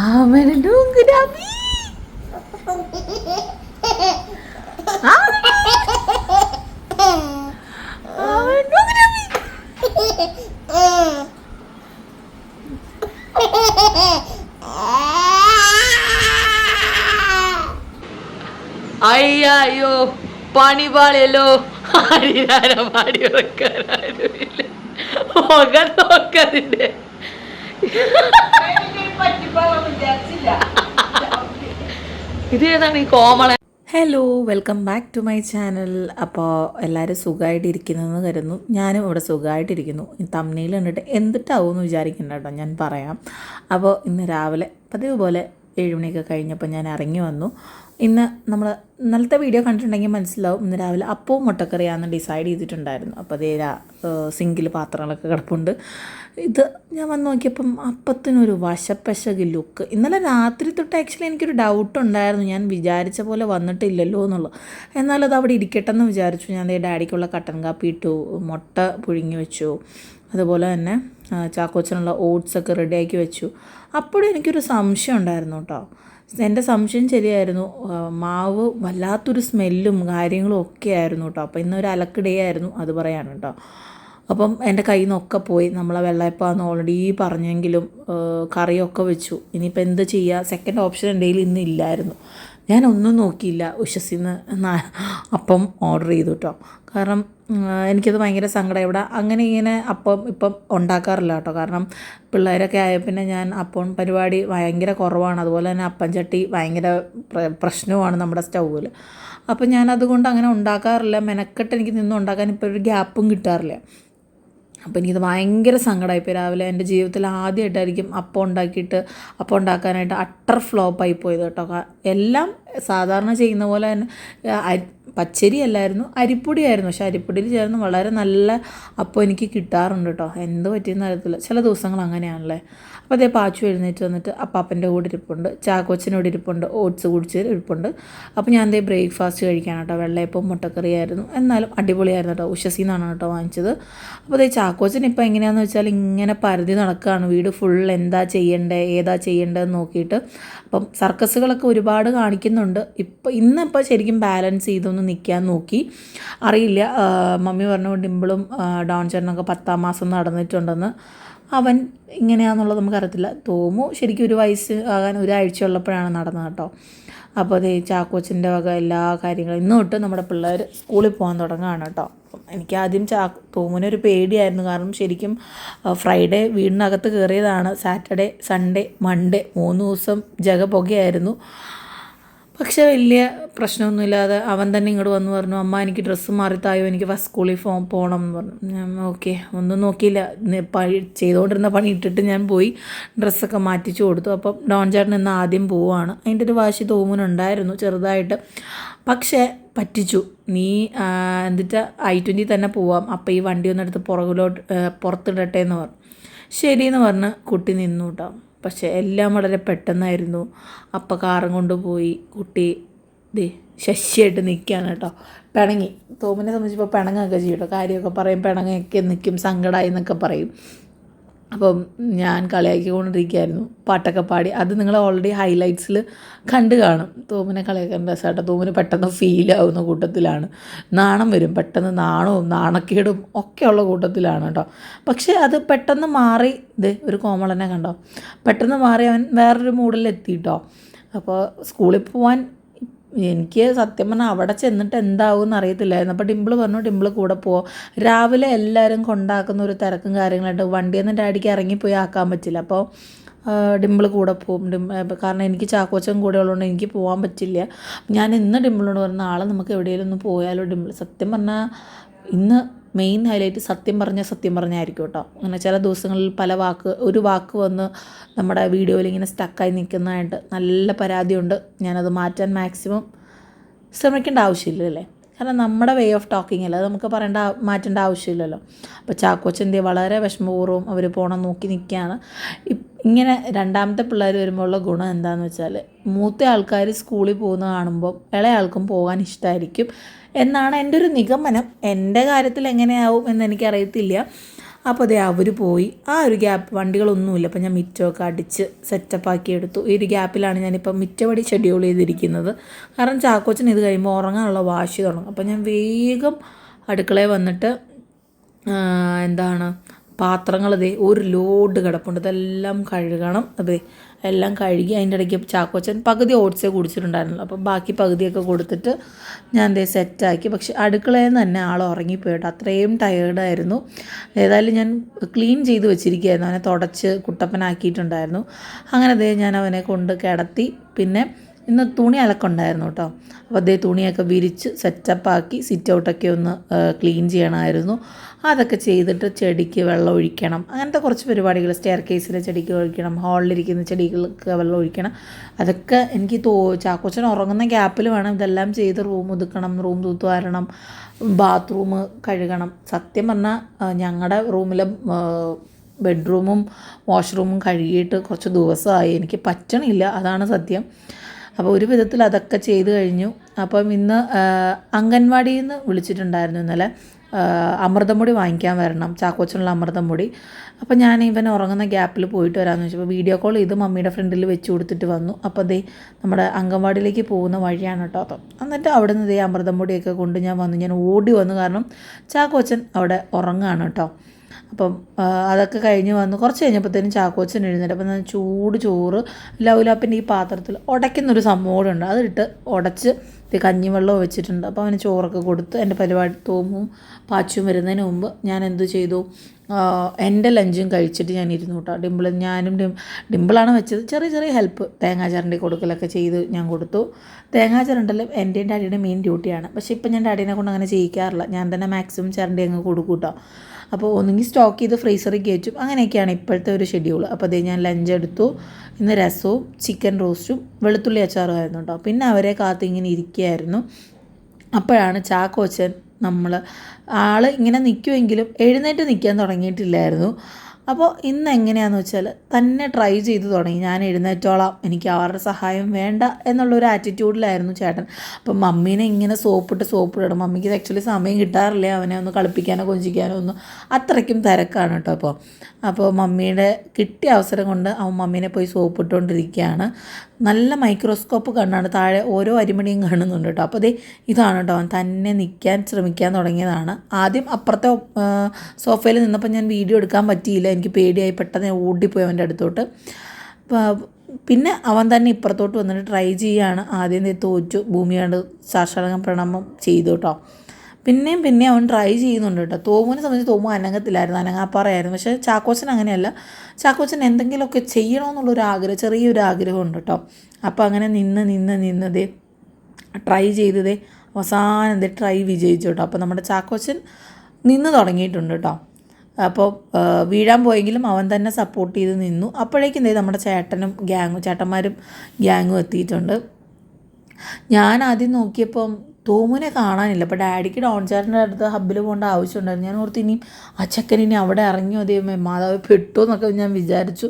അവൻ ഡോങ്കരാമി അയ്യോ പണിപാളിയല്ലോ പാളിയല്ലോ പാടി പാടി വെക്കാനാരുമില്ല മുഖം നോക്കതിന്റെ ഇത് ഏതാണ് ഈ കോമള hello welcome back to my channel അപ്പോൾ എല്ലാവരും സുഖമായിട്ടിരിക്കുന്നതെന്ന് കരുതുന്നു. ഞാനും ഇവിടെ സുഖമായിട്ടിരിക്കുന്നു തമ്മിൽ കണ്ടിട്ട് എന്തിട്ടാവും എന്ന് വിചാരിക്കണ്ട കേട്ടോ ഞാൻ പറയാം. അപ്പോൾ ഇന്ന് രാവിലെ പതിവ് പോലെ ഏഴ് മണിയൊക്കെ കഴിഞ്ഞപ്പോൾ ഞാൻ ഇറങ്ങി വന്നു. ഇന്ന് നമ്മൾ ഇന്നലത്തെ വീഡിയോ കണ്ടിട്ടുണ്ടെങ്കിൽ മനസ്സിലാവും. ഇന്ന് രാവിലെ അപ്പവും മുട്ടക്കറിയാന്ന് ഡിസൈഡ് ചെയ്തിട്ടുണ്ടായിരുന്നു. അപ്പോൾ അതേ സിങ്കിൽ പാത്രങ്ങളൊക്കെ കിടപ്പുണ്ട്. ഇത് ഞാൻ വന്ന് നോക്കിയപ്പം അപ്പത്തിനൊരു വശപ്പശക് ലുക്ക് ഇന്നലെ രാത്രി തൊട്ട് ആക്ച്വലി എനിക്കൊരു ഡൗട്ട് ഉണ്ടായിരുന്നു. ഞാൻ വിചാരിച്ച പോലെ വന്നിട്ടില്ലല്ലോ എന്നുള്ളത്. എന്നാലത് അവിടെ ഇരിക്കട്ടെ എന്ന് വിചാരിച്ചു. ഞാൻ അതേ ഡാഡിക്കുള്ള കട്ടൻ കാപ്പി ഇട്ടു മുട്ട പുഴുങ്ങി വെച്ചു അതുപോലെ തന്നെ ചാക്കോച്ചനുള്ള ഓട്സൊക്കെ റെഡിയാക്കി വെച്ചു. അപ്പോഴും എനിക്കൊരു സംശയം ഉണ്ടായിരുന്നു കേട്ടോ. എന്റെ സംശയം ശരിയായിരുന്നു. മാവ് വല്ലാത്തൊരു സ്മെല്ലും കാര്യങ്ങളും ഒക്കെ ആയിരുന്നു കേട്ടോ അപ്പോൾ ഇന്നൊരു അലക്ക് ഡേ ആയിരുന്നു അത് പറയാണ് കേട്ടോ അപ്പം എന്റെ കയ്യിൽ നിന്നൊക്കെ പോയി നമ്മളെ വെള്ളയപ്പാന്ന് ഓൾറെഡി പറഞ്ഞെങ്കിലും കറിയൊക്കെ വെച്ചു. ഇനിയിപ്പോൾ എന്ത് ചെയ്യുക സെക്കൻഡ് ഓപ്ഷൻ എന്റെ കയ്യിൽ ഇന്ന് ഇല്ലായിരുന്നു. ഞാൻ ഒന്നും നോക്കിയില്ല ഉഷസിന്ന് അപ്പം ഓർഡർ ചെയ്തു കേട്ടോ കാരണം എനിക്കത് ഭയങ്കര സങ്കടം. ഇവിടെ അങ്ങനെ ഇങ്ങനെ അപ്പം ഇപ്പം ഉണ്ടാക്കാറില്ല കേട്ടോ കാരണം പിള്ളേരൊക്കെ ആയ പിന്നെ ഞാൻ അപ്പം പരിപാടി ഭയങ്കര കുറവാണ്. അതുപോലെ തന്നെ അപ്പം ചട്ടി ഭയങ്കര പ്രശ്നമാണ് നമ്മുടെ സ്റ്റൗവിൽ അപ്പം ഞാൻ അതുകൊണ്ട് അങ്ങനെ ഉണ്ടാക്കാറില്ല. മെനക്കെട്ട് എനിക്ക് നിന്ന് ഉണ്ടാക്കാൻ ഇപ്പോൾ ഒരു ഗ്യാപ്പും കിട്ടാറില്ല. അപ്പോൾ എനിക്കത് ഭയങ്കര സങ്കടമായിപ്പോയി രാവിലെ എന്റെ ജീവിതത്തിൽ ആദ്യമായിട്ടായിരിക്കും അപ്പം ഉണ്ടാക്കിയിട്ട് അപ്പം ഉണ്ടാക്കാനായിട്ട് അട്ടർ ഫ്ലോപ്പായി പോയത് കേട്ടോ. എല്ലാം സാധാരണ ചെയ്യുന്ന പോലെ തന്നെ പച്ചരി അല്ലായിരുന്നു അരിപ്പൊടിയായിരുന്നു. പക്ഷെ അരിപ്പൊടിയിൽ ചേർന്ന് വളരെ നല്ല അപ്പം എനിക്ക് കിട്ടാറുണ്ട് കേട്ടോ എന്ത് പറ്റിയെന്ന് അറിയത്തില്ല. ചില ദിവസങ്ങൾ അങ്ങനെയാണല്ലേ. അപ്പോൾ അതേ പാച്ചു എഴുന്നേറ്റ് വന്നിട്ട് അപ്പാപ്പന്റെ കൂടെ ഇരിപ്പുണ്ട്. ചാക്കോച്ചനോട് ഇരിപ്പുണ്ട്. ഓട്സ് കുടിച്ച് ഇരിപ്പുണ്ട്. അപ്പോൾ ഞാൻ എന്തേ ബ്രേക്ക്ഫാസ്റ്റ് കഴിക്കാൻ കേട്ടോ വെള്ളയപ്പം മുട്ടക്കറിയായിരുന്നു. എന്നാലും അടിപൊളിയായിരുന്നു കേട്ടോ ഉഷസിൽ നിന്നാണ് കേട്ടോ വാങ്ങിച്ചത്. അപ്പോൾ അതേ ചാക്കോച്ചൻ ഇപ്പോൾ എങ്ങനെയാണെന്ന് വെച്ചാൽ ഇങ്ങനെ പരതി നടക്കുകയാണ് വീട് ഫുൾ എന്താ ചെയ്യേണ്ടേ ഏതാ ചെയ്യേണ്ടതെന്ന് നോക്കിയിട്ട്. അപ്പം സർക്കസുകളൊക്കെ ഒരുപാട് കാണിക്കുന്നുണ്ട് ഇപ്പം ഇന്നിപ്പോൾ ശരിക്കും ബാലൻസ് ചെയ്തൊന്ന് നിൽക്കാൻ നോക്കി. അറിയില്ല മമ്മി പറഞ്ഞു ഡിമ്പിളും ഡൗൺ ചേട്ടനൊക്കെ പത്താം മാസം നടന്നിട്ടുണ്ടെന്ന്. അവൻ ഇങ്ങനെയാണെന്നുള്ളത് നമുക്കറിയത്തില്ല തോമു ശരിക്കും ഒരു വയസ്സ് ആകാൻ ഒരാഴ്ച ഉള്ളപ്പോഴാണ് നടന്നത് കേട്ടോ. അപ്പോൾ അതേ ചാക്കോച്ചിന്റെ വക എല്ലാ കാര്യങ്ങളും ഇന്ന് തൊട്ട് നമ്മുടെ പിള്ളേർ സ്കൂളിൽ പോകാൻ തുടങ്ങുകയാണ് കേട്ടോ. എനിക്ക് ആദ്യം ചാ തോമുനൊരു പേടിയായിരുന്നു. കാരണം ശരിക്കും ഫ്രൈഡേ വീടിനകത്ത് കയറിയതാണ്. സാറ്റർഡേ സൺഡേ മൺഡേ മൂന്ന് ദിവസം ജഗപുകയായിരുന്നു. പക്ഷേ വലിയ പ്രശ്നമൊന്നുമില്ലാതെ അവൻ തന്നെ ഇങ്ങോട്ട് വന്ന് പറഞ്ഞു അമ്മ എനിക്ക് ഡ്രസ്സ് മാറിത്തായോ എനിക്ക് ഫസ്റ്റ് സ്കൂളിൽ ഫോ പോകണം എന്ന് പറഞ്ഞു. ഞാൻ ഓക്കെ ഒന്നും നോക്കിയില്ല. പണി ചെയ്തുകൊണ്ടിരുന്ന പണി ഇട്ടിട്ട് ഞാൻ പോയി ഡ്രസ്സൊക്കെ മാറ്റിച്ചു കൊടുത്തു. അപ്പം ഡോൺ ചേട്ടൻ ഇന്ന് ആദ്യം പോവാണ്. അതിന്റെ ഒരു വാശി തോമുനുണ്ടായിരുന്നു ചെറുതായിട്ട്. പക്ഷേ പറ്റിച്ചു. നീ എന്നിട്ട് ഐ ട്വന്റി തന്നെ പോവാം. അപ്പം ഈ വണ്ടി ഒന്നെടുത്ത് പുറകിലോട്ട് പുറത്തിടട്ടെ എന്ന് പറഞ്ഞു. ശരിയെന്ന് പറഞ്ഞ് കുട്ടി നിന്നു കേട്ടോ. പക്ഷെ എല്ലാം വളരെ പെട്ടെന്നായിരുന്നു. അപ്പം കാറും കൊണ്ടുപോയി. കുട്ടി ഇത് ശശിയായിട്ട് നിൽക്കുകയാണ് കേട്ടോ. പിണങ്ങി. തോമനെ സംബന്ധിച്ചപ്പോൾ പിണങ്ങൊക്കെ ചെയ്യും കേട്ടോ. കാര്യമൊക്കെ പറയും. പിണങ്ങൊക്കെ നിൽക്കും സങ്കടമായി എന്നൊക്കെ പറയും. അപ്പം ഞാൻ കളിയാക്കിക്കൊണ്ടിരിക്കുകയായിരുന്നു പാട്ടൊക്കെ പാടി. അത് നിങ്ങൾ ഓൾറെഡി ഹൈലൈറ്റ്സിൽ കണ്ടു കാണും. തോമിനെ കളിയാക്കാൻ രസമായിട്ട് തോമിന് പെട്ടെന്ന് ഫീലാവുന്ന കൂട്ടത്തിലാണ്. നാണം വരും. പെട്ടെന്ന് നാണവും നാണക്കേടും ഒക്കെയുള്ള കൂട്ടത്തിലാണ് കേട്ടോ. പക്ഷേ അത് പെട്ടെന്ന് മാറി ഇത് ഒരു കോമളനെ കണ്ടോ? പെട്ടെന്ന് മാറി അവൻ വേറൊരു മൂഡിലെത്തി കേട്ടോ. അപ്പോൾ സ്കൂളിൽ പോകാൻ എനിക്ക് സത്യം പറഞ്ഞാൽ അവിടെ ചെന്നിട്ട് എന്താവും എന്ന് അറിയത്തില്ലായിരുന്നു. അപ്പോൾ ഡിമ്പിൾ പറഞ്ഞു ഡിമ്പിൾ കൂടെ പോവാം രാവിലെ എല്ലാവരും കൊണ്ടാക്കുന്ന ഒരു തിരക്കും കാര്യങ്ങളായിട്ട് വണ്ടിയൊന്നും ഡാഡിക്ക് ഇറങ്ങിപ്പോയി ആക്കാൻ പറ്റില്ല. അപ്പോൾ ഡിമ്പിൾ കൂടെ പോകും ഡിം കാരണം എനിക്ക് ചാക്കോച്ചൻ കൂടെ ഉള്ളതുകൊണ്ട് എനിക്ക് പോകാൻ പറ്റില്ല. ഞാൻ ഇന്ന് ഡിമ്പിളിനോട് പറഞ്ഞു നാളെ നമുക്ക് എവിടെയെങ്കിലും ഒന്ന് പോയാലോ ഡിമ്പിൾ സത്യം പറഞ്ഞാൽ ഇന്ന് മെയിൻ ഹൈലൈറ്റ് സത്യം പറഞ്ഞ സത്യം പറഞ്ഞായിരിക്കും കേട്ടോ. അങ്ങനെ ചില ദിവസങ്ങളിൽ പല വാക്ക് ഒരു വാക്ക് വന്ന് നമ്മുടെ വീഡിയോയിൽ ഇങ്ങനെ സ്റ്റക്കായി നിൽക്കുന്നതായിട്ട് നല്ല പരാതിയുണ്ട്. ഞാനത് മാറ്റാൻ മാക്സിമം ശ്രമിക്കേണ്ട ആവശ്യമില്ലല്ലേ? കാരണം നമ്മുടെ വേ ഓഫ് ടോക്കിംഗ് അല്ല? അത് നമുക്ക് പറയേണ്ട മാറ്റേണ്ട ആവശ്യമില്ലല്ലോ. അപ്പോൾ ചാക്കോച്ചന്റെ വളരെ വിഷമപൂർവം അവർ പോകണം നോക്കി നിൽക്കുകയാണ് ഇങ്ങനെ രണ്ടാമത്തെ പിള്ളേർ വരുമ്പോൾ ഉള്ള ഗുണം എന്താണെന്ന് വെച്ചാൽ മൂത്ത ആൾക്കാർ സ്കൂളിൽ പോകുന്ന കാണുമ്പോൾ ഇളയാൾക്കും പോകാൻ ഇഷ്ടമായിരിക്കും എന്നാണ് എന്റെ ഒരു നിഗമനം. എന്റെ കാര്യത്തിൽ എങ്ങനെയാവും എന്ന് എനിക്കറിയത്തില്ല. അപ്പോൾ അതേ അവർ പോയി. ആ ഒരു ഗ്യാപ്പ് വണ്ടികളൊന്നുമില്ല. അപ്പോൾ ഞാൻ മിറ്റമൊക്കെ അടിച്ച് സെറ്റപ്പാക്കി എടുത്തു. ഈ ഒരു ഗ്യാപ്പിലാണ് ഞാനിപ്പോൾ മിറ്റപടി ഷെഡ്യൂൾ ചെയ്തിരിക്കുന്നത്. കാരണം ചാക്കോച്ചൻ ഇത് കഴിയുമ്പോൾ ഉറങ്ങാനുള്ള വാശി തുടങ്ങും. അപ്പോൾ ഞാൻ വേഗം അടുക്കളയിൽ വന്നിട്ട് എന്താണ് പാത്രങ്ങൾ ദേ ഒരു ലോഡ് കിടപ്പുണ്ട്. ഇതെല്ലാം കഴുകണം. അതെ എല്ലാം കഴുകി അതിന്റെ ഇടയ്ക്ക് ചാക്കോച്ചൻ പകുതി ഓട്സേ കുടിച്ചിട്ടുണ്ടായിരുന്നുള്ളൂ. അപ്പോൾ ബാക്കി പകുതിയൊക്കെ കൊടുത്തിട്ട് ഞാൻ ദേ സെറ്റാക്കി. പക്ഷെ അടുക്കളയിൽ നിന്ന് തന്നെ ആൾ ഉറങ്ങിപ്പോയിട്ട്. അത്രയും ടയേർഡായിരുന്നു ഏതായാലും ഞാൻ ക്ലീൻ ചെയ്ത് വെച്ചിരിക്കുകയായിരുന്നു. അവനെ തുടച്ച് കുട്ടപ്പനാക്കിയിട്ടുണ്ടായിരുന്നു. അങ്ങനെ ദേ ഞാൻ അവനെ കൊണ്ട് കിടത്തി. പിന്നെ ഇന്ന് തുണി അലക്കുണ്ടായിരുന്നു കേട്ടോ. അപ്പോൾ അതേ തുണിയൊക്കെ വിരിച്ച് സെറ്റപ്പാക്കി സിറ്റ് ഔട്ടൊക്കെ ഒന്ന് ക്ലീൻ ചെയ്യണമായിരുന്നു. അതൊക്കെ ചെയ്തിട്ട് ചെടിക്ക് വെള്ളം ഒഴിക്കണം. അങ്ങനത്തെ കുറച്ച് പരിപാടികൾ സ്റ്റെയർ കേസിലെ ചെടിക്ക് ഒഴിക്കണം ഹാളിലിരിക്കുന്ന ചെടികൾക്ക് വെള്ളം ഒഴിക്കണം. അതൊക്കെ എനിക്ക് തോ ചാക്കോച്ചൻ ഉറങ്ങുന്ന ഗ്യാപ്പിൽ വേണം. ഇതെല്ലാം ചെയ്ത് റൂം ഒതുക്കണം റൂം തൂത്തുവാരണം ബാത്റൂം കഴുകണം. സത്യം പറഞ്ഞാൽ ഞങ്ങളുടെ റൂമിലെ ബെഡ്റൂമും വാഷ്റൂമും കഴുകിയിട്ട് കുറച്ച് ദിവസമായി. എനിക്ക് പറ്റണില്ല. അതാണ് സത്യം. അപ്പോൾ ഒരു വിധത്തിൽ അതൊക്കെ ചെയ്ത് കഴിഞ്ഞു. അപ്പം ഇന്ന് അംഗൻവാടിയിൽ നിന്ന് വിളിച്ചിട്ടുണ്ടായിരുന്നു ഇന്നലെ. അമൃതമുടി വാങ്ങിക്കാൻ വരണം. ചാക്കോച്ചനുള്ള അമൃതമുടി അപ്പോൾ ഞാൻ ഇവൻ ഉറങ്ങുന്ന ഗ്യാപ്പിൽ പോയിട്ട് വരാമെന്ന് വെച്ചപ്പോൾ വീഡിയോ കോൾ ഇത് മമ്മിയുടെ ഫ്രണ്ടിൽ വെച്ച് കൊടുത്തിട്ട് വന്നു. അപ്പോൾ ദേ നമ്മുടെ അംഗൻവാടിയിലേക്ക് പോകുന്ന വഴിയാണ് കേട്ടോ അത്. എന്നിട്ട് അവിടെ നിന്ന് ദേ അമൃതമുടിയൊക്കെ കൊണ്ട് ഞാൻ വന്നു. ഞാൻ ഓടി വന്നു. കാരണം ചാക്കോച്ചൻ അവിടെ ഉറങ്ങുകയാണ് കേട്ടോ. അപ്പം അതൊക്കെ കഴിഞ്ഞ് വന്ന് കുറച്ച് കഴിഞ്ഞപ്പോഴത്തേനും ചാക്കോച്ചൻ എഴുന്നേറ്റ്. അപ്പം ചൂട് ചോറ് ലൗലാപ്പിന്റെ ഈ പാത്രത്തിൽ ഉടയ്ക്കുന്നൊരു സംഭവം കൂടെ ഉണ്ട് അതിട്ട് ഉടച്ച് കഞ്ഞിവെള്ളം വെച്ചിട്ടുണ്ട്. അപ്പോൾ അവന് ചോറൊക്കെ കൊടുത്ത് എന്റെ പരിപാടി തോമും പാച്ചും വരുന്നതിന് മുമ്പ് ഞാൻ എന്തു ചെയ്തു? എന്റെ ലഞ്ചും കഴിച്ചിട്ട് ഞാൻ ഇരുന്നു കേട്ടോ. ഡിമ്പിൾ ഞാനും ഡിം ഡിമ്പിളാണ് വെച്ചത്. ചെറിയ ചെറിയ ഹെൽപ്പ് തേങ്ങാ ചരണ്ടി കൊടുക്കലൊക്കെ ചെയ്ത് ഞാൻ കൊടുത്തു. തേങ്ങാ ചിരണ്ടലും എന്റെയും ഡാഡിയുടെ മെയിൻ ഡ്യൂട്ടിയാണ്. പക്ഷേ ഇപ്പം ഞാൻ ഡാഡീനെ കൊണ്ട് അങ്ങനെ ചെയ്യിക്കാറില്ല. ഞാൻ തന്നെ മാക്സിമം ചരണ്ടി അങ്ങ് കൊടുക്കൂട്ടോ കേട്ടോ. അപ്പോൾ ഒന്നുകിൽ സ്റ്റോക്ക് ചെയ്ത് ഫ്രീസറിൽ കയറ്റും. അങ്ങനെയൊക്കെയാണ് ഇപ്പോഴത്തെ ഒരു ഷെഡ്യൂൾ അപ്പോൾ അതേ ഞാൻ ലഞ്ച് എടുത്തു. ഇന്ന് രസവും ചിക്കൻ റോസ്റ്റും വെളുത്തുള്ളി അച്ചാറും ആയിരുന്നു കേട്ടോ പിന്നെ അവരെ കാത്ത് ഇങ്ങനെ ഇരിക്കുകയായിരുന്നു. അപ്പോഴാണ് ചാക്കോച്ചൻ നമ്മൾ ആൾ ഇങ്ങനെ നിൽക്കുമെങ്കിലും എഴുന്നേറ്റ് നിൽക്കാൻ തുടങ്ങിയിട്ടില്ലായിരുന്നു. അപ്പോൾ ഇന്ന് എങ്ങനെയാണെന്ന് വെച്ചാൽ തന്നെ ട്രൈ ചെയ്ത് തുടങ്ങി. ഞാൻ എഴുന്നേറ്റോളാം. എനിക്ക് ആരുടെ സഹായം വേണ്ട എന്നുള്ളൊരു ആറ്റിറ്റ്യൂഡിലായിരുന്നു ചേട്ടൻ. അപ്പം മമ്മീനെ ഇങ്ങനെ സോപ്പിട്ട് സോപ്പിടണം. മമ്മിക്ക് ആക്ച്വലി സമയം കിട്ടാറില്ല. അവനെ ഒന്ന് കളിപ്പിക്കാനോ കൊഞ്ചിക്കാനോ ഒന്നും. അത്രയ്ക്കും തിരക്കാണ് കേട്ടോ അപ്പോൾ അപ്പോൾ മമ്മിയുടെ കിട്ടിയ അവസരം കൊണ്ട് അവൻ മമ്മീനെ പോയി സോപ്പിട്ടുകൊണ്ടിരിക്കുകയാണ് നല്ല മൈക്രോസ്കോപ്പ് കണ്ണാണ്. താഴെ ഓരോ അരിമണിയും കാണുന്നുണ്ട് കേട്ടോ. അപ്പോൾ ദേ ഇതാണ് കേട്ടോ അവൻ തന്നെ നിൽക്കാൻ ശ്രമിക്കാൻ തുടങ്ങിയതാണ്. ആദ്യം അപ്പുറത്തെ സോഫയിൽ നിന്നപ്പോൾ ഞാൻ വീഡിയോ എടുക്കാൻ പറ്റിയില്ല. എനിക്ക് പേടിയായി പെട്ടെന്ന് ഓടിപ്പോയി അവന്റെ അടുത്തോട്ട്. പിന്നെ അവൻ തന്നെ ഇപ്പുറത്തോട്ട് വന്നിട്ട് ട്രൈ ചെയ്യുകയാണ് ആദ്യം തോറ്റു. ഭൂമിയാണ്ട് സാക്ഷാടക പ്രണാമം ചെയ്തു കേട്ടോ പിന്നെയും പിന്നെ അവൻ ട്രൈ ചെയ്യുന്നുണ്ട് കേട്ടോ തോമുവിനെ സംബന്ധിച്ച് തോമു അനങ്ങത്തില്ലായിരുന്നു. അനങ്ങാപ്പാറയായിരുന്നു. പക്ഷേ ചാക്കോച്ചൻ അങ്ങനെയല്ല. ചാക്കോച്ചൻ എന്തെങ്കിലുമൊക്കെ ചെയ്യണമെന്നുള്ളൊരു ആഗ്രഹം ചെറിയൊരു ആഗ്രഹമുണ്ട് കേട്ടോ അപ്പോൾ അങ്ങനെ നിന്ന് നിന്ന് നിന്നതേ ട്രൈ ചെയ്തതേ അവസാനം എന്തേ ട്രൈ വിജയിച്ചു കേട്ടോ അപ്പോൾ നമ്മുടെ ചാക്കോച്ചൻ നിന്ന് തുടങ്ങിയിട്ടുണ്ട് കേട്ടോ അപ്പോൾ വീഴാൻ പോയെങ്കിലും അവൻ തന്നെ സപ്പോർട്ട് ചെയ്ത് നിന്നു. അപ്പോഴേക്കും ദേ നമ്മുടെ ചേട്ടനും ഗ്യാങ്ങും ചേട്ടന്മാരും ഗ്യാങ്ങും എത്തിയിട്ടുണ്ട്. ഞാൻ ആദ്യം നോക്കിയപ്പം തോമുനെ കാണാനില്ല. അപ്പോൾ ഡാഡിക്ക് ഡോൺ ചേട്ടന്റെ അടുത്ത് ഹബ്ബിൽ പോകേണ്ട ആവശ്യമുണ്ടായിരുന്നു. ഞാൻ ഓർത്ത് ഇനിയും ആ ചെക്കൻ ഇനി അവിടെ ഇറങ്ങിയോ? ദൈവമേ മാതാവ് പെട്ടു എന്നൊക്കെ ഞാൻ വിചാരിച്ചു.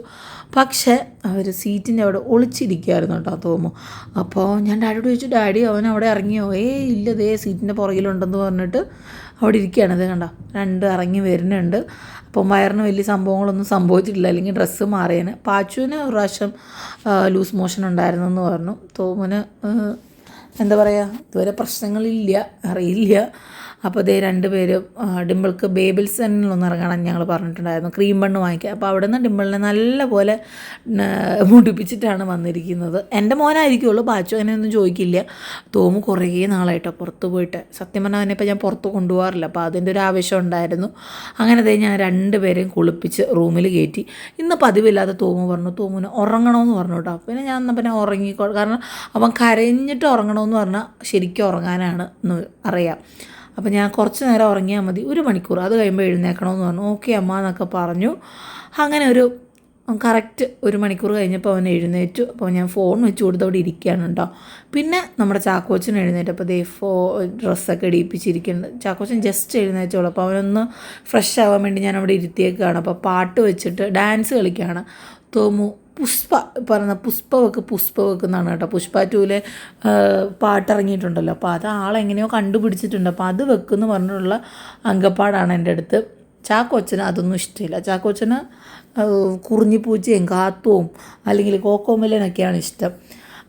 പക്ഷേ അവർ സീറ്റിന്റെ അവിടെ ഒളിച്ചിരിക്കുകയായിരുന്നു കേട്ടോ തോമു. അപ്പോൾ ഞാൻ ഡാഡിയോട് ചോദിച്ചു ഡാഡി അവൻ അവിടെ ഇറങ്ങിയോ? ഏ ഇല്ല ദേ സീറ്റിന്റെ പുറകിലുണ്ടെന്ന് പറഞ്ഞിട്ട് അവിടെ ഇരിക്കുകയാണ്. ഇത് കണ്ടോ? രണ്ട് ഇറങ്ങി വരുന്നുണ്ട്. അപ്പം വയറിന് വലിയ സംഭവങ്ങളൊന്നും സംഭവിച്ചിട്ടില്ല. അല്ലെങ്കിൽ ഡ്രസ്സ് മാറിയതിന് പാച്ചുവിന് ഒരു പ്രാവശ്യം ലൂസ് മോഷൻ ഉണ്ടായിരുന്നു എന്ന് പറഞ്ഞു. തോമുന് എന്താ പറയുക ഇതുവരെ പ്രശ്നങ്ങളില്ല. അറിയില്ല. അപ്പോൾ ഇതേ രണ്ട് പേര് ആ, ഡിംപിൾക്ക് ബേബിൾസണിലൊന്ന് ഇറങ്ങണം ഞങ്ങൾ പറഞ്ഞിട്ടുണ്ടായിരുന്നു. ക്രീം ബണ്ണ് വാങ്ങിക്കുക അപ്പോൾ അവിടെ നിന്ന് ഡിമ്പിളിനെ നല്ലപോലെ പോലെ മുടിപ്പിച്ചിട്ടാണ് വന്നിരിക്കുന്നത്. എന്റെ മോനായിരിക്കുള്ളൂ ബാച്ചു അങ്ങനെയൊന്നും ചോദിക്കില്ല. തോമു കുറേ നാളായിട്ടോ പുറത്ത് പോയിട്ട്. സത്യം പറഞ്ഞാൽ അവനെ ഇപ്പോൾ ഞാൻ പുറത്ത് കൊണ്ടുപോകാറില്ല. അപ്പോൾ അതിന്റെ ഒരു ആവശ്യം ഉണ്ടായിരുന്നു. അങ്ങനെ ഞാൻ രണ്ടുപേരെയും കുളിപ്പിച്ച് റൂമിൽ കയറ്റി. ഇന്ന് പതിവില്ലാതെ തോമു പറഞ്ഞു തോമുന് ഉറങ്ങണമെന്ന് പറഞ്ഞു കേട്ടോ. പിന്നെ ഞാൻ എന്നാൽ പിന്നെ ഉറങ്ങിക്കോ കാരണം അവൻ കരഞ്ഞിട്ട് ഉറങ്ങണമെന്ന് പറഞ്ഞാൽ ശരിക്കും ഉറങ്ങാനാണ് അറിയാം. അപ്പോൾ ഞാൻ കുറച്ച് നേരം ഉറങ്ങിയാൽ മതി. ഒരു മണിക്കൂർ. അത് കഴിയുമ്പോൾ എഴുന്നേക്കണമെന്ന് പറഞ്ഞു. ഓക്കെ അമ്മ എന്നൊക്കെ പറഞ്ഞു. അങ്ങനെ ഒരു കറക്റ്റ് ഒരു മണിക്കൂർ കഴിഞ്ഞപ്പോൾ അവൻ എഴുന്നേറ്റു. അപ്പോൾ ഞാൻ ഫോൺ വെച്ച് കൊടുത്ത് അവിടെ ഇരിക്കുകയാണ് കേട്ടോ. പിന്നെ നമ്മുടെ ചാക്കോച്ചൻ എഴുന്നേറ്റപ്പോൾ ദേ ഫോ ഡ്രസ്സൊക്കെ ഇടിയിപ്പിച്ചിരിക്കുന്നുണ്ട് ചാക്കോച്ചൻ ജസ്റ്റ് എഴുന്നേറ്റോളൂ. അപ്പോൾ അവനൊന്ന് ഫ്രഷ് ആവാൻ വേണ്ടി ഞാൻ അവിടെ ഇരുത്തിയേക്കാണ്. അപ്പോൾ പാട്ട് വെച്ചിട്ട് ഡാൻസ് കളിക്കുകയാണ്. തോമു പുഷ്പ പറഞ്ഞ പുഷ്പവക്ക് പുഷ്പവക്ക് എന്നാണ് കേട്ടോ. പുഷ്പ ടൂലെ പാട്ടിറങ്ങിയിട്ടുണ്ടല്ലോ. അപ്പോൾ അത് ആളെങ്ങനെയോ കണ്ടുപിടിച്ചിട്ടുണ്ട്. അപ്പോൾ അത് വെക്കുമെന്ന് പറഞ്ഞിട്ടുള്ള അങ്കപ്പാടാണ് എന്റെ അടുത്ത്. ചാക്കോച്ചന് അതൊന്നും ഇഷ്ടമില്ല. ചാക്കോച്ചന് കുറിഞ്ഞിപ്പൂച്ചയും കാത്തുവും അല്ലെങ്കിൽ കോക്കോമലനൊക്കെയാണ് ഇഷ്ടം.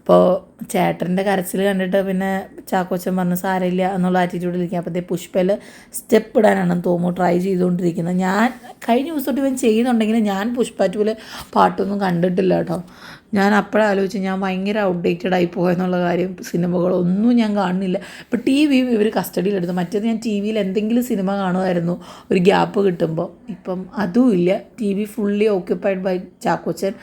അപ്പോൾ ചേട്ടന്റെ കരച്ചിൽ കണ്ടിട്ട് പിന്നെ ചാക്കോച്ചൻ പറഞ്ഞ് സാരമില്ല എന്നുള്ള ആറ്റിറ്റ്യൂഡിൽ ആറ്റിറ്റ്യൂഡിലിരിക്കുക അപ്പോഴത്തെ പുഷ്പയിൽ സ്റ്റെപ്പ് ഇടാനാണ് തോമു ട്രൈ ചെയ്തുകൊണ്ടിരിക്കുന്നത് ഞാൻ കഴിഞ്ഞ ദിവസം തൊട്ട് ഇവൻ ചെയ്യുന്നുണ്ടെങ്കിൽ ഞാൻ പുഷ്പ പാട്ടൊന്നും കണ്ടിട്ടില്ല കേട്ടോ. ഞാൻ അപ്പോഴേ ആലോചിച്ച് ഞാൻ ഭയങ്കര ഔട്ട്ഡേറ്റഡ് ആയി പോയെന്നുള്ള കാര്യം. സിനിമകളൊന്നും ഞാൻ കാണുന്നില്ല. ഇപ്പോൾ ടി വിയും ഇവർ കസ്റ്റഡിയിലെടുത്തു മറ്റേത് ഞാൻ ടി വിയിൽ എന്തെങ്കിലും സിനിമ കാണുമായിരുന്നു ഒരു ഗ്യാപ്പ് കിട്ടുമ്പോൾ ഇപ്പം അതും ഇല്ല. T V fully occupied by Chackochan.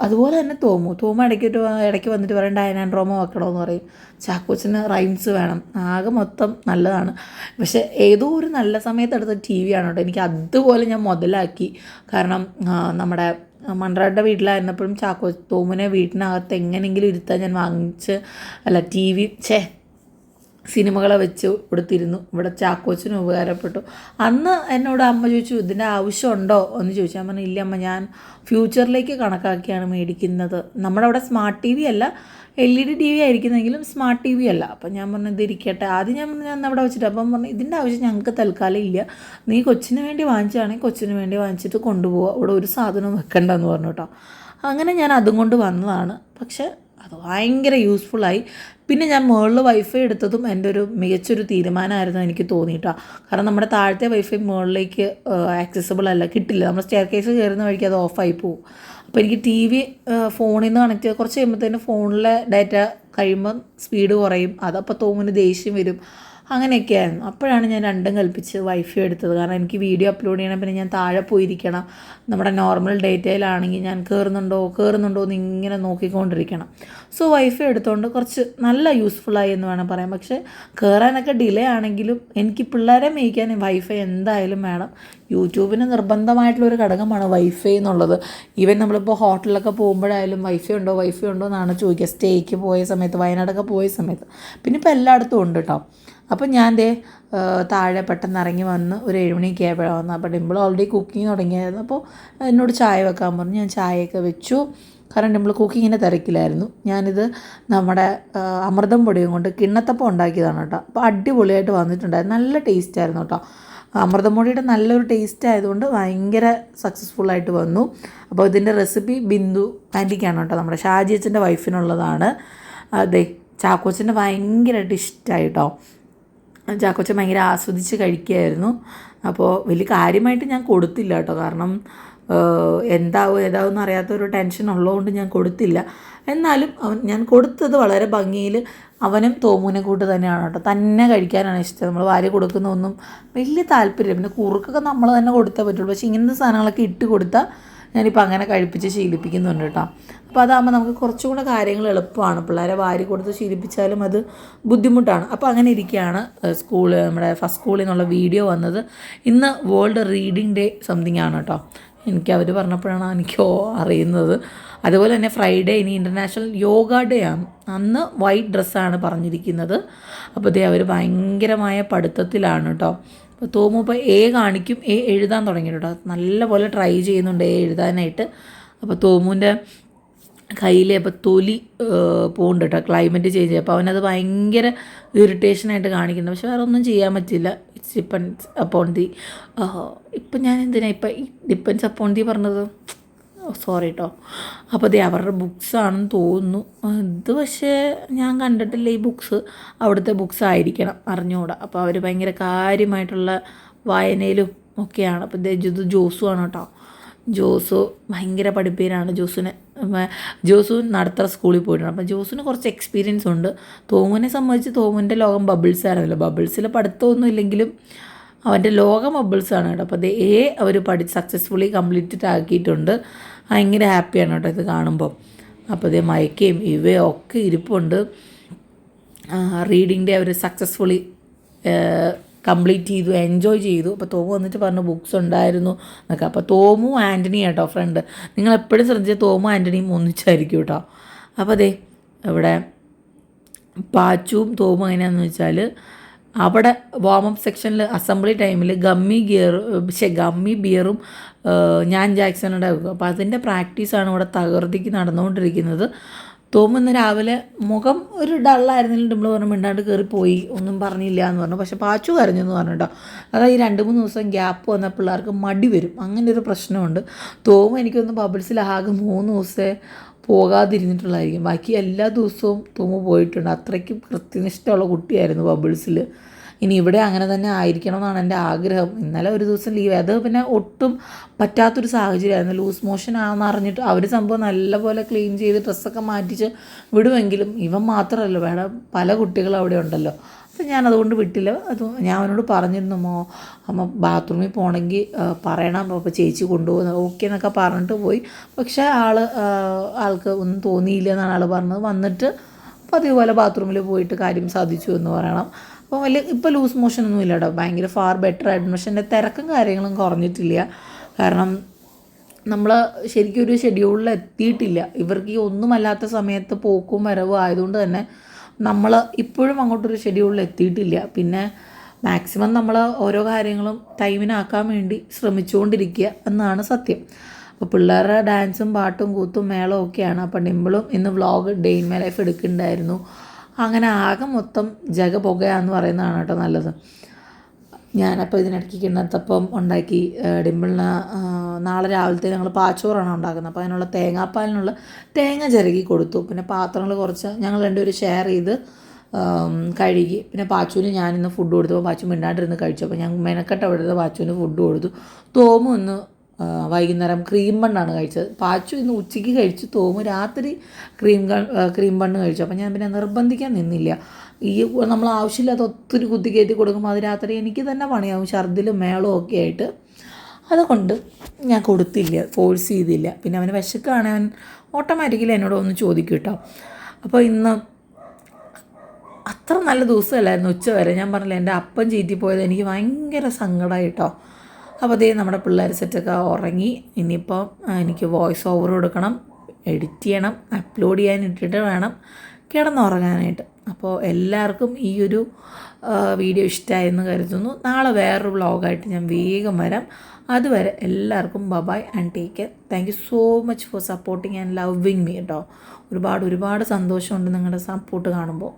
അതുപോലെ തന്നെ തോമു. തോമു ഇടയ്ക്ക് ഇടയ്ക്ക് വന്നിട്ട് പറയും ഡയനാൻ ഡ്രോമ വെക്കണമെന്ന് പറയും. ചാക്കോച്ചന് റൈംസ് വേണം. ആകെ മൊത്തം നല്ലതാണ്. പക്ഷേ ഏതോ ഒരു നല്ല സമയത്ത് എടുത്ത ടി വി ആണ് കേട്ടോ എനിക്ക് അതുപോലെ ഞാൻ മുതലാക്കി. കാരണം നമ്മുടെ മൺറായുടെ വീട്ടിലായിരുന്നപ്പോഴും ചാക്കോ തോമിനെ വീട്ടിനകത്ത് എങ്ങനെയെങ്കിലും ഇരുത്താൻ ഞാൻ വാങ്ങിച്ച് അല്ല ടി വി ഛേ സിനിമകളെ വെച്ച് കൊടുത്തിരുന്നു. ഇവിടെ ചാക്കോച്ചിന് ഉപകാരപ്പെട്ടു. അന്ന് എന്നോട് അമ്മ ചോദിച്ചു ഇതിന്റെ ആവശ്യമുണ്ടോ? എന്ന് ചോദിച്ചു. ഞാൻ പറഞ്ഞു ഇല്ല അമ്മ ഞാൻ ഫ്യൂച്ചറിലേക്ക് കണക്കാക്കിയാണ് മേടിക്കുന്നത്. നമ്മുടെ അവിടെ സ്മാർട്ട് ടി വി അല്ല L E D T V ആയിരിക്കുന്നെങ്കിലും smart T V അല്ല. അപ്പം ഞാൻ പറഞ്ഞു ഇതിരിക്കട്ടെ. ആദ്യം ഞാൻ പറഞ്ഞു ഞാൻ അവിടെ വെച്ചിട്ട്. അപ്പം പറഞ്ഞു ഇതിന്റെ ആവശ്യം ഞങ്ങൾക്ക് തൽക്കാലം ഇല്ല. നീ കൊച്ചിന് വേണ്ടി വാങ്ങിച്ചാണെങ്കിൽ കൊച്ചിന് വേണ്ടി വാങ്ങിച്ചിട്ട് കൊണ്ടുപോവുക അവിടെ ഒരു സാധനവും വെക്കണ്ടെന്ന് പറഞ്ഞു കേട്ടോ. അങ്ങനെ ഞാൻ അതും കൊണ്ട് വന്നതാണ്. പക്ഷേ അത് ഭയങ്കര യൂസ്ഫുള്ളായി പിന്നെ ഞാൻ മുകളിൽ വൈഫൈ എടുത്തതും എന്റെ ഒരു മികച്ചൊരു തീരുമാനമായിരുന്നു എനിക്ക് തോന്നിയിട്ടോ. കാരണം നമ്മുടെ താഴത്തെ വൈഫൈ മുകളിലേക്ക് ആക്സസിബിൾ അല്ല കിട്ടില്ല. നമ്മൾ സ്റ്റെയർ കേസ് കയറുന്ന വഴിക്ക് അത് ഓഫായി പോകും. അപ്പോൾ എനിക്ക് ടി വി ഫോണിൽ നിന്ന് കണക്ട് ചെയ്ത് കുറച്ച് കഴിയുമ്പോഴത്തേന് ഫോണിലെ ഡാറ്റ കഴിയുമ്പം സ്പീഡ് കുറയും. അതപ്പോൾ തോന്നിന് ദേഷ്യം വരും. അങ്ങനെയൊക്കെ ആയിരുന്നു അപ്പോഴാണ് ഞാൻ രണ്ടും കൽപ്പിച്ച് വൈഫൈ എടുത്തത്. കാരണം എനിക്ക് വീഡിയോ അപ്ലോഡ് ചെയ്യണം പിന്നെ ഞാൻ താഴെ പോയിരിക്കണം. നമ്മുടെ നോർമൽ ഡേറ്റയിലാണെങ്കിൽ ഞാൻ കയറുന്നുണ്ടോ കയറുന്നുണ്ടോ എന്ന് ഇങ്ങനെ നോക്കിക്കൊണ്ടിരിക്കണം. സോ വൈഫൈ എടുത്തുകൊണ്ട് കുറച്ച് നല്ല യൂസ്ഫുള്ളായി എന്ന് വേണം പറയാം പക്ഷേ കയറാനൊക്കെ ഡിലേ ആണെങ്കിലും എനിക്ക് പിള്ളേരെ മേയ്ക്കാൻ വൈഫൈ എന്തായാലും വേണം. യൂട്യൂബിന് നിർബന്ധമായിട്ടുള്ളൊരു ഘടകമാണ് വൈഫൈ എന്നുള്ളത്. ഈവൻ നമ്മളിപ്പോൾ ഹോട്ടലിലൊക്കെ പോകുമ്പോഴായാലും വൈഫൈ ഉണ്ടോ വൈഫൈ ഉണ്ടോ എന്നാണ് ചോദിക്കുക. സ്റ്റേക്ക് പോയ സമയത്ത് വയനാടൊക്കെ പോയ സമയത്ത്. പിന്നെ ഇപ്പോൾ എല്ലായിടത്തും ഉണ്ട് കേട്ടോ അപ്പം ഞാൻ ദേ താഴെ പെട്ടെന്ന് ഇറങ്ങി വന്ന് ഒരു ഏഴുമണിയൊക്കെ ആയപ്പോഴാണ് വന്നത്. അപ്പോൾ ഡിമ്പിൾ ഓൾറെഡി കുക്കിംഗ് തുടങ്ങിയായിരുന്നു. അപ്പോൾ എന്നോട് ചായ വെക്കാൻ പറഞ്ഞു. ഞാൻ ചായയൊക്കെ വെച്ചു. കാരണം ഡിമ്പിൾ കുക്കിങ്ങിന്റെ തിരക്കിലായിരുന്നു. ഞാനിത് നമ്മുടെ അമൃതം പൊടിയും കൊണ്ട് കിണ്ണത്തപ്പം ഉണ്ടാക്കിയതാണ് കേട്ടോ. അപ്പോൾ അടിപൊളിയായിട്ട് വന്നിട്ടുണ്ടായിരുന്നു. നല്ല ടേസ്റ്റ് ആയിരുന്നു കേട്ടോ. അമൃതം പൊടിയുടെ നല്ലൊരു ടേസ്റ്റ് ആയതുകൊണ്ട് ഭയങ്കര സക്സസ്ഫുള്ളായിട്ട് വന്നു. അപ്പോൾ ഇതിന്റെ റെസിപ്പി ബിന്ദു ആന്റിക്കാണ് കേട്ടോ. നമ്മുടെ ഷാജി അച്ഛന്റെ വൈഫിനുള്ളതാണ് അതെ ചാക്കോച്ചന്റെ ഭയങ്കരമായിട്ട് ഇഷ്ടമായി കേട്ടോ. ചാക്കോച്ചൻ ഭയങ്കര ആസ്വദിച്ച് കഴിക്കുകയായിരുന്നു. അപ്പോൾ വലിയ കാര്യമായിട്ട് ഞാൻ കൊടുത്തില്ല കേട്ടോ. കാരണം എന്താവും ഏതാവും അറിയാത്തൊരു ടെൻഷൻ ഉള്ളതുകൊണ്ട് ഞാൻ കൊടുത്തില്ല. എന്നാലും അവൻ ഞാൻ കൊടുത്തത് വളരെ ഭംഗിയിൽ അവനും തോമൂനെ കൂട്ട് തന്നെയാണ് കേട്ടോ. തന്നെ കഴിക്കാനാണ് ഇഷ്ടം. നമ്മൾ വാരി കൊടുക്കുന്ന ഒന്നും വലിയ താല്പര്യം പിന്നെ കുറുക്കൊക്കെ നമ്മൾ തന്നെ കൊടുത്തേ പറ്റുള്ളൂ. പക്ഷേ ഇങ്ങനത്തെ സാധനങ്ങളൊക്കെ ഇട്ട് കൊടുത്താൽ ഞാനിപ്പോൾ അങ്ങനെ കഴിപ്പിച്ച് ശീലിപ്പിക്കുന്നുണ്ട് കേട്ടോ. അപ്പോൾ അതാകുമ്പോൾ നമുക്ക് കുറച്ചും കൂടെ കാര്യങ്ങൾ എളുപ്പമാണ്. പിള്ളേരെ വാരി കൊടുത്ത് ശീലിപ്പിച്ചാലും അത് ബുദ്ധിമുട്ടാണ്. അപ്പോൾ അങ്ങനെ ഇരിക്കുകയാണ് സ്കൂൾ നമ്മുടെ ഫസ്റ്റ് സ്കൂളിൽ നിന്നുള്ള വീഡിയോ വന്നത്. ഇന്ന് വേൾഡ് റീഡിംഗ് ഡേ സംതിങ് ആണ് കേട്ടോ. എനിക്ക് അവർ പറഞ്ഞപ്പോഴാണ് എനിക്കോ അറിയുന്നത്. അതുപോലെ തന്നെ ഫ്രൈഡേ ഇനി ഇന്റർനാഷണൽ യോഗ ഡേ ആണ്. അന്ന് വൈറ്റ് ഡ്രസ്സാണ് പറഞ്ഞിരിക്കുന്നത്. അപ്പോൾ ദേ അവർ ഭയങ്കരമായ പഠിത്തത്തിലാണ് കേട്ടോ. അപ്പോൾ തോമു ഇപ്പോൾ എ കാണിക്കും എ എഴുതാൻ തുടങ്ങി കേട്ടോ നല്ലപോലെ ട്രൈ ചെയ്യുന്നുണ്ട് എ എഴുതാനായിട്ട്. അപ്പോൾ തോമുവിന്റെ കയ്യിൽ അപ്പോൾ തൊലി പോകുന്നുണ്ട് കേട്ടോ ക്ലൈമറ്റ് ചേഞ്ച് അപ്പോൾ അവനത് ഭയങ്കര ഇറിറ്റേഷനായിട്ട് കാണിക്കുന്നുണ്ട്. പക്ഷെ വേറെ ഒന്നും ചെയ്യാൻ പറ്റില്ല. ഇറ്റ്സ് ഡിപ്പെൻസ് അപ്പോൺ ദി ഇപ്പം ഞാൻ എന്തിനാണ് ഇപ്പം ഡിപ്പെൻസ് അപ്പോൺ ദി പറഞ്ഞത്? സോറി കേട്ടോ അപ്പോൾ ദേ അവരുടെ ബുക്സ് ആണെന്ന് തോന്നുന്നു. ഇത് പക്ഷേ ഞാൻ കണ്ടിട്ടില്ല ഈ ബുക്സ് അവിടുത്തെ ബുക്സ് ആയിരിക്കണം അറിഞ്ഞുകൂടാ അപ്പോൾ അവർ ഭയങ്കര കാര്യമായിട്ടുള്ള വായനയിലും ഒക്കെയാണ്. അപ്പോൾ ഇത് ജോസു ആണ് കേട്ടോ ജോസു ഭയങ്കര പഠിപ്പീരാണ് ജോസുനെ ജോസു നടത്തറ സ്കൂളിൽ പോയിട്ടുണ്ട്. അപ്പം ജോസിന് കുറച്ച് എക്സ്പീരിയൻസ് ഉണ്ട്. തോമുവിനെ സംബന്ധിച്ച് തോമുവിന്റെ ലോകം ബബിൾസ് ആയിരുന്നല്ലോ. ബബിൾസിൽ പഠിത്തമൊന്നും ഇല്ലെങ്കിലും അവന്റെ ലോകം ബബിൾസ് ആണ് കേട്ടോ. അപ്പോൾ അത് എ അവർ പഠി സക്സസ്ഫുള്ളി കംപ്ലീറ്റഡ് ആക്കിയിട്ടുണ്ട്. ഭയങ്കര ഹാപ്പിയാണ് കേട്ടോ ഇത് കാണുമ്പോൾ അപ്പോൾ ഇതേ മയക്കയും ഇവയൊക്കെ ഇരിപ്പുണ്ട്. ഇരിപ്പുണ്ട് ഡേ അവർ സക്സസ്ഫുള്ളി കംപ്ലീറ്റ് ചെയ്തു എൻജോയ് ചെയ്തു. അപ്പോൾ തോമു വന്നിട്ട് പറഞ്ഞു ബുക്സ് ഉണ്ടായിരുന്നു എന്നൊക്കെ. അപ്പോൾ തോമു ആന്റണി കേട്ടോ ഫ്രണ്ട് നിങ്ങൾ എപ്പോഴും ശ്രദ്ധിച്ച തോമു ആന്റണിയും ഒന്നിച്ചായിരിക്കും കേട്ടോ. അപ്പോൾ അതെ ഇവിടെ പാച്ചുവും തോമും എങ്ങനെയാണെന്ന് വെച്ചാൽ അവിടെ വാമപ്പ് സെക്ഷനിൽ അസംബ്ലി ടൈമിൽ ഗമ്മി ഗിയർ പക്ഷേ ഗമ്മി ബിയറും ഞാൻ ജാക്സണുടെ അപ്പോൾ അതിന്റെ പ്രാക്ടീസാണ് ഇവിടെ തകർത്തിക്ക് നടന്നുകൊണ്ടിരിക്കുന്നത്. തോമുന്ന രാവിലെ മുഖം ഒരു ഡള്ളായിരുന്നെങ്കിലും ഡിമ്പിൾ പറഞ്ഞു മിണ്ടാണ്ട് കയറിപ്പോയി ഒന്നും പറഞ്ഞില്ല എന്ന് പറഞ്ഞു. പക്ഷെ പാച്ചു കരഞ്ഞെന്ന് പറഞ്ഞു കേട്ടോ അതായത് ഈ രണ്ട് മൂന്ന് ദിവസം ഗ്യാപ്പ് വന്ന പിള്ളേർക്ക് മടി വരും. അങ്ങനെ ഒരു പ്രശ്നമുണ്ട്. തോമ എനിക്കൊന്ന് ബബിൾസിൽ ആകെ മൂന്ന് ദിവസമേ പോകാതിരുന്നിട്ടുള്ളതായിരിക്കും ബാക്കി എല്ലാ ദിവസവും തോമ പോയിട്ടുണ്ട്. അത്രയ്ക്കും കൃത്യനിഷ്ഠമുള്ള കുട്ടിയായിരുന്നു ബബിൾസിൽ ഇനി ഇവിടെ അങ്ങനെ തന്നെ ആയിരിക്കണം എന്നാണ് എന്റെ ആഗ്രഹം. ഇന്നലെ ഒരു ദിവസം ലീവ് അത് പിന്നെ ഒട്ടും പറ്റാത്തൊരു സാഹചര്യമായിരുന്നു. ലൂസ് മോഷൻ ആണെന്ന് അറിഞ്ഞിട്ട് അവർ സംഭവം നല്ലപോലെ ക്ലീൻ ചെയ്ത് ഡ്രസ്സൊക്കെ മാറ്റിച്ച് വിടുമെങ്കിലും ഇവൻ മാത്രമല്ല വേറെ പല കുട്ടികളും അവിടെ ഉണ്ടല്ലോ. അപ്പം ഞാൻ അതുകൊണ്ട് വിട്ടില്ല. അത് ഞാൻ അവനോട് പറഞ്ഞിരുന്നു മോ അമ്മ ബാത്റൂമിൽ പോകണമെങ്കിൽ പറയണം അപ്പോൾ ചേച്ചി കൊണ്ടുപോകുന്നത് ഓക്കെ എന്നൊക്കെ പറഞ്ഞിട്ട് പോയി. പക്ഷേ ആൾ ആൾക്ക് ഒന്നും തോന്നിയില്ല എന്നാണ് ആൾ പറഞ്ഞത്. വന്നിട്ട് പതിവ് ബാത്റൂമിൽ പോയിട്ട് കാര്യം സാധിച്ചു എന്ന് പറയണം. അപ്പോൾ വലിയ ഇപ്പോൾ ലൂസ് മോഷൻ ഒന്നും ഇല്ല കേട്ടോ ഭയങ്കര ഫാർ ബെറ്റർ അഡ്മിഷന്റെ തിരക്കും കാര്യങ്ങളും കുറഞ്ഞിട്ടില്ല. കാരണം നമ്മൾ ശരിക്കും ഒരു ഷെഡ്യൂളിൽ എത്തിയിട്ടില്ല. ഇവർക്ക് ഈ ഒന്നുമല്ലാത്ത സമയത്ത് പോക്കും വരവും ആയതുകൊണ്ട് തന്നെ നമ്മൾ ഇപ്പോഴും അങ്ങോട്ടൊരു ഷെഡ്യൂളിൽ എത്തിയിട്ടില്ല. പിന്നെ മാക്സിമം നമ്മൾ ഓരോ കാര്യങ്ങളും ടൈമിനാക്കാൻ വേണ്ടി ശ്രമിച്ചുകൊണ്ടിരിക്കുക എന്നാണ് സത്യം. അപ്പോൾ പിള്ളേരുടെ ഡാൻസും പാട്ടും കൂത്തും മേളവും ഒക്കെയാണ്. അപ്പോൾ ഡിമ്പിളും ഇന്ന് vlog day in my life എടുക്കുന്നുണ്ടായിരുന്നു. അങ്ങനെ ആകെ മൊത്തം ജഗ പുകയാന്ന് പറയുന്നതാണ് കേട്ടോ നല്ലത്. ഞാനപ്പോൾ ഇതിനിടയ്ക്ക് കിണ്ണത്തപ്പം ഉണ്ടാക്കി ഡിമ്പിളിന് നാളെ രാവിലത്തെ ഞങ്ങൾ പാച്ചോറാണ് ഉണ്ടാക്കുന്നത്. അപ്പോൾ അതിനുള്ള തേങ്ങാപ്പാലിനുള്ള തേങ്ങ ചിരകി കൊടുത്തു. പിന്നെ പാത്രങ്ങൾ കുറച്ച് ഞങ്ങൾ രണ്ടുപേരും ഷെയർ ചെയ്ത് കഴുകി. പിന്നെ പാച്ചുവിന് ഞാനിന്ന് ഫുഡ് കൊടുത്തപ്പോൾ പാച്ചു മിണ്ടാണ്ടിരുന്ന് കഴിച്ചു. അപ്പോൾ ഞാൻ മെനക്കെട്ട് അവിടെ പാച്ചുവിന് ഫുഡ് കൊടുത്തു. തോമു ഒന്ന് വൈകുന്നേരം ക്രീം ബണ്ണാണ് കഴിച്ചത്. പാച്ചു ഇന്ന് ഉച്ചയ്ക്ക് കഴിച്ചു തോമു രാത്രി ക്രീം ക്രീം ബണ്ണ് കഴിച്ചു. അപ്പം ഞാൻ പിന്നെ നിർബന്ധിക്കാൻ നിന്നില്ല. ഈ നമ്മൾ ആവശ്യമില്ലാത്ത ഒത്തിരി കുത്തി കയറ്റി കൊടുക്കുമ്പോൾ അത് രാത്രി എനിക്ക് തന്നെ പണിയാവും. ഛർദിലും മേളവും ഒക്കെ ആയിട്ട്. അതുകൊണ്ട് ഞാൻ കൊടുത്തില്ല ഫോഴ്സ് ചെയ്തില്ല. പിന്നെ അവന് വിശക്കാണ്. അവൻ ഓട്ടോമാറ്റിക്കലി എന്നോട് ഒന്ന് ചോദിക്കും കേട്ടോ. അപ്പോൾ ഇന്ന് അത്ര നല്ല ദിവസമല്ലായിരുന്നു ഉച്ച വരെ. ഞാൻ പറഞ്ഞില്ല എന്റെ അപ്പം ചീറ്റിപ്പോയത് എനിക്ക് ഭയങ്കര സങ്കടമായി കേട്ടോ. അപ്പോൾ അതേ നമ്മുടെ പിള്ളേർ സെറ്റൊക്കെ ഉറങ്ങി. ഇനിയിപ്പോൾ എനിക്ക് വോയിസ് ഓവർ കൊടുക്കണം. എഡിറ്റ് ചെയ്യണം. അപ്ലോഡ് ചെയ്യാൻ ഇട്ടിട്ട് വേണം കിടന്നുറങ്ങാനായിട്ട്. അപ്പോൾ എല്ലാവർക്കും ഈ ഒരു വീഡിയോ ഇഷ്ടമായെന്ന് കരുതുന്നു. നാളെ വേറൊരു വ്ളോഗായിട്ട് ഞാൻ വേഗം വരാം. അതുവരെ എല്ലാവർക്കും bye bye and take care thank you so much for supporting and loving me കേട്ടോ ഒരുപാട് ഒരുപാട് സന്തോഷമുണ്ട് നിങ്ങളുടെ സപ്പോർട്ട് കാണുമ്പോൾ.